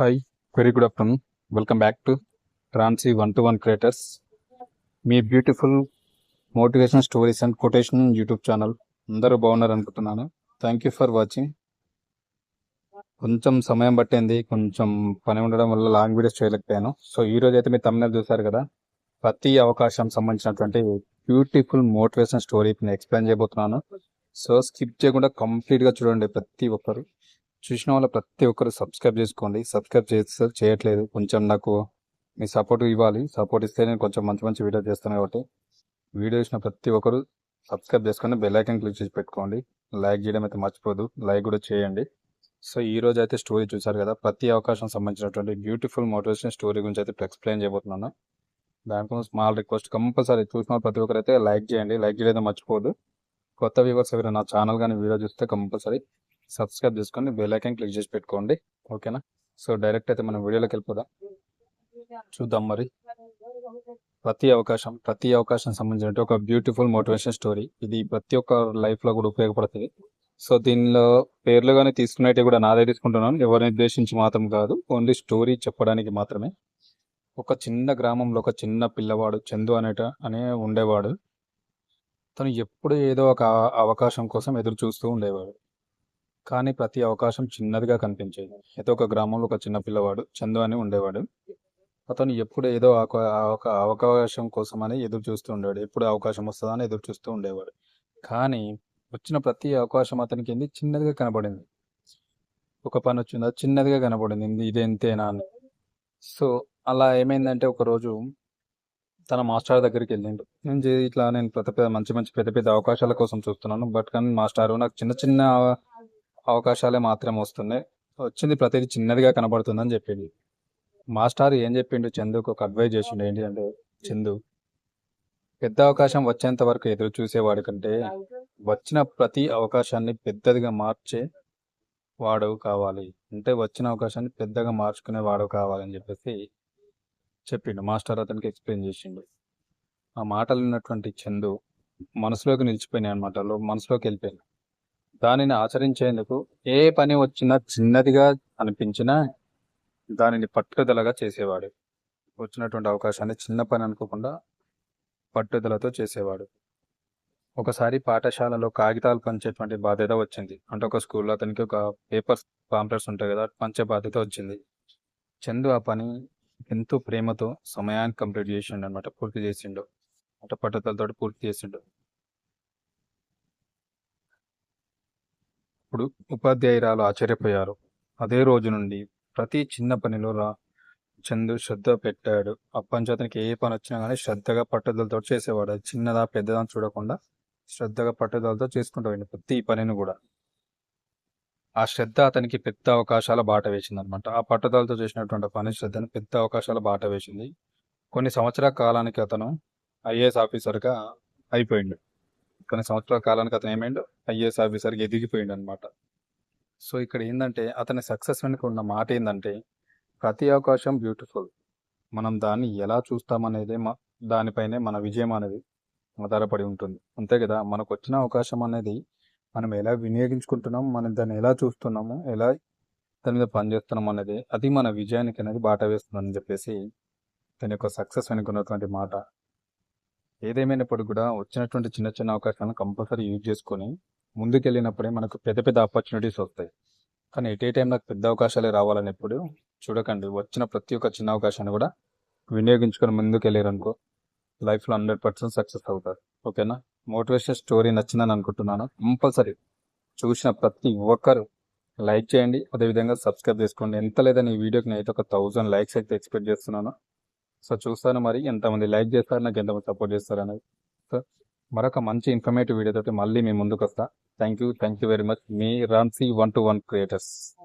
Hi very good afternoon welcome back to ట్రాన్సీ one two one creators me beautiful motivation stories and quotation YouTube channel అందరూ బాగున్నారు అనుకుంటున్నాను. Thank you for watching కొంచెం సమయం పట్టింది. కొంచెం పని ఉండడం వల్ల లాంగ్ వీడియోస్ చేయలేకపోయాను. సో ఈ రోజు అయితే మీరు తమిళనాడు చూసారు కదా? ప్రతి అవకాశం సంబంధించినటువంటి బ్యూటిఫుల్ మోటివేషన్ స్టోరీ నేను ఎక్స్ప్లెయిన్ చేయబోతున్నాను. సో స్కిప్ చేయకుండా కంప్లీట్గా చూడండి ప్రతి ఒక్కరు. చూసిన వాళ్ళ ప్రతి ఒక్కరు సబ్స్క్రైబ్ చేసుకోండి. సబ్స్క్రైబ్ చేస్తే చేయట్లేదు. కొంచెం నాకు మీ సపోర్ట్ ఇవ్వాలి. సపోర్ట్ ఇస్తే నేను కొంచెం మంచి మంచి వీడియో చేస్తాను కాబట్టి వీడియో చూసిన ప్రతి ఒక్కరు సబ్స్క్రైబ్ చేసుకొని బెల్ ఐకాన్ క్లిక్ చేసి పెట్టుకోండి. లైక్ చేయడం అయితే మర్చిపోదు లైక్ కూడా చేయండి. సో ఈ రోజు అయితే స్టోరీ చూసారు కదా? ప్రతి అవకాశం సంబంధించినటువంటి బ్యూటిఫుల్ మోటివేషన్ స్టోరీ గురించి అయితే ఎక్స్ప్లెయిన్ చేయబోతున్నాను. దానికోసం స్మాల్ రిక్వెస్ట్ కంపల్సరీ చూసిన ప్రతి ఒక్కరైతే లైక్ చేయండి. లైక్ చేయడం మర్చిపోదు కొత్త వ్యూవర్స్ ఎవరైనా నా ఛానల్ కానీ వీడియో చూస్తే కంపల్సరీ సబ్స్క్రైబ్ చేసుకొని బెల్ ఐకాన్ క్లిక్ చేసి పెట్టుకోండి. ఓకేనా సో డైరెక్ట్ అయితే మనం వీడియోలోకి వెళ్ళిపోదాం. చూద్దాం మరి. ప్రతి అవకాశం ప్రతి అవకాశం సంబంధించిన ఒక బ్యూటిఫుల్ మోటివేషన్ స్టోరీ ఇది ప్రతి ఒక్క లైఫ్లో కూడా ఉపయోగపడుతుంది. సో దీనిలో పేర్లు కానీ తీసుకున్నట్టు కూడా నాదే తీసుకుంటున్నాను. ఎవరిని ఉద్దేశించి మాత్రం కాదు. ఓన్లీ స్టోరీ చెప్పడానికి మాత్రమే. ఒక చిన్న గ్రామంలో ఒక చిన్న పిల్లవాడు చందు అనేట అనే ఉండేవాడు. తను ఎప్పుడు ఏదో ఒక అవకాశం కోసం ఎదురు చూస్తూ ఉండేవాడు. కానీ ప్రతి అవకాశం చిన్నదిగా కనిపించేది. అయితే ఒక గ్రామంలో ఒక చిన్న పిల్లవాడు చందు అని ఉండేవాడు. అతను ఎప్పుడు ఏదో ఒక ఒక అవకాశం కోసమని ఎదురు చూస్తూ ఉండేవాడు. ఎప్పుడు అవకాశం వస్తుందా అని ఎదురు చూస్తూ ఉండేవాడు. కానీ వచ్చిన ప్రతి అవకాశం అతనికి ఏంది? చిన్నదిగా కనబడింది. ఒక పని వచ్చింది? అది చిన్నదిగా కనబడింది. ఇది- ఎంతేనా అని. సో అలా ఏమైందంటే ఒకరోజు తన మాస్టర్ దగ్గరికి వెళ్ళిండు. నేను ఇట్లా నేను పెద్ద పెద్ద మంచి మంచి పెద్ద పెద్ద అవకాశాల కోసం చూస్తున్నాను. బట్ కానీ మాస్టారు నాకు చిన్న చిన్న అవకాశాలే మాత్రం వస్తున్నాయి. వచ్చింది ప్రతిదీ చిన్నదిగా కనబడుతుందని చెప్పింది. మాస్టర్ ఏం చెప్పిండు? చందుకు ఒక అడ్వైజ్ చేసిండు. ఏంటి అంటే చందు పెద్ద అవకాశం వచ్చేంత వరకు ఎదురు చూసేవాడు కంటే వచ్చిన ప్రతి అవకాశాన్ని పెద్దదిగా మార్చే వాడు కావాలి. అంటే వచ్చిన అవకాశాన్ని పెద్దగా మార్చుకునే వాడు కావాలని చెప్పేసి చెప్పిండు. మాస్టర్ అతనికి ఎక్స్ప్లెయిన్ చేసిండు. ఆ మాటలు ఉన్నటువంటి చందు మనసులోకి నిలిచిపోయినాయి అనమాట మనసులోకి వెళ్ళిపోయింది. దానిని ఆచరించేందుకు ఏ పని వచ్చినా చిన్నదిగా అనిపించినా దానిని పట్టుదలగా చేసేవాడు. వచ్చినటువంటి అవకాశాన్ని చిన్న పని అనుకోకుండా పట్టుదలతో చేసేవాడు. ఒకసారి పాఠశాలలో కాగితాలు పంచేటువంటి బాధ్యత వచ్చింది. అంటే ఒక స్కూల్లో అతనికి ఒక పేపర్స్ పాంప్లెట్స్ ఉంటాయి కదా పంచే బాధ్యత వచ్చింది. చందు ఆ పని ఎంతో ప్రేమతో సమయాన్ని కంప్లీట్ చేసిండు అనమాట పూర్తి చేసిండు. అంటే పట్టుదలతో పూర్తి చేసిండు. ఇప్పుడు ఉపాధ్యాయురాలు ఆశ్చర్యపోయారు. అదే రోజు నుండి ప్రతి చిన్న పనిలో రా చందు శ్రద్ధ పెట్టాడు. అప్పటి అతనికి ఏ పని వచ్చినా కానీ శ్రద్ధగా పట్టుదలతో చేసేవాడు. అది చిన్నదా పెద్దదా చూడకుండా శ్రద్ధగా పట్టుదలతో చేసుకుంటూ పోయిండు ప్రతి పనిని కూడా. ఆ శ్రద్ధ అతనికి పెద్ద అవకాశాల బాట వేసింది అనమాట ఆ పట్టుదలతో చేసినటువంటి పని శ్రద్ధను పెద్ద అవకాశాల బాట వేసింది. కొన్ని సంవత్సరాల కాలానికి అతను ఐఏఎస్ ఆఫీసర్గా అయిపోయిండు. కొన్ని సంవత్సరాల కాలానికి అతను ఏమైండు ఐఏఎస్ ఆఫీసర్గా ఎదిగిపోయిండు అనమాట సో ఇక్కడ ఏంటంటే అతని సక్సెస్ వెనుక ఉన్న మాట ఏంటంటే ప్రతి అవకాశం బ్యూటిఫుల్. మనం దాన్ని ఎలా చూస్తామనేదే మా దానిపైనే మన విజయం అనేది ఆధారపడి ఉంటుంది. అంతే కదా మనకు వచ్చిన అవకాశం అనేది మనం ఎలా వినియోగించుకుంటున్నాం మనం దాన్ని ఎలా చూస్తున్నాము ఎలా దాని మీద పనిచేస్తున్నాం అనేది అది మన విజయానికి అనేది బాట వేస్తుందని చెప్పేసి దాని యొక్క సక్సెస్ వెనుకున్నటువంటి మాట ఏదేమైనప్పుడు కూడా వచ్చినటువంటి చిన్న చిన్న అవకాశాలను కంపల్సరీ యూజ్ చేసుకొని ముందుకెళ్ళినప్పుడే మనకు పెద్ద పెద్ద ఆపర్చునిటీస్ వస్తాయి. కానీ ఎట్ ఏ టైం నాకు పెద్ద అవకాశాలే రావాలని ఎప్పుడు చూడకండి. వచ్చిన ప్రతి ఒక్క చిన్న అవకాశాన్ని కూడా వినియోగించుకొని ముందుకు వెళ్ళారనుకో లైఫ్లో హండ్రెడ్ పర్సెంట్ సక్సెస్ అవుతారు. ఓకేనా మోటివేషన్ స్టోరీ నచ్చిందని అనుకుంటున్నాను. కంపల్సరీ చూసిన ప్రతి ఒక్కరు లైక్ చేయండి. అదేవిధంగా సబ్స్క్రైబ్ చేసుకోండి. ఎంత లేదని ఈ వీడియోకి నేను అయితే ఒక థౌజండ్ లైక్స్ అయితే ఎక్స్పెక్ట్ చేస్తున్నాను. సో చూస్తాను మరి. ఎంతమంది లైక్ చేస్తారు నాకు ఎంతమంది సపోర్ట్ చేస్తారు అనేది. సో మరొక మంచి ఇన్ఫర్మేటివ్ వీడియోతో మళ్ళీ మీ ముందుకు వస్తా thank you. Thank you very much. Me రామ్సీ one two one creators.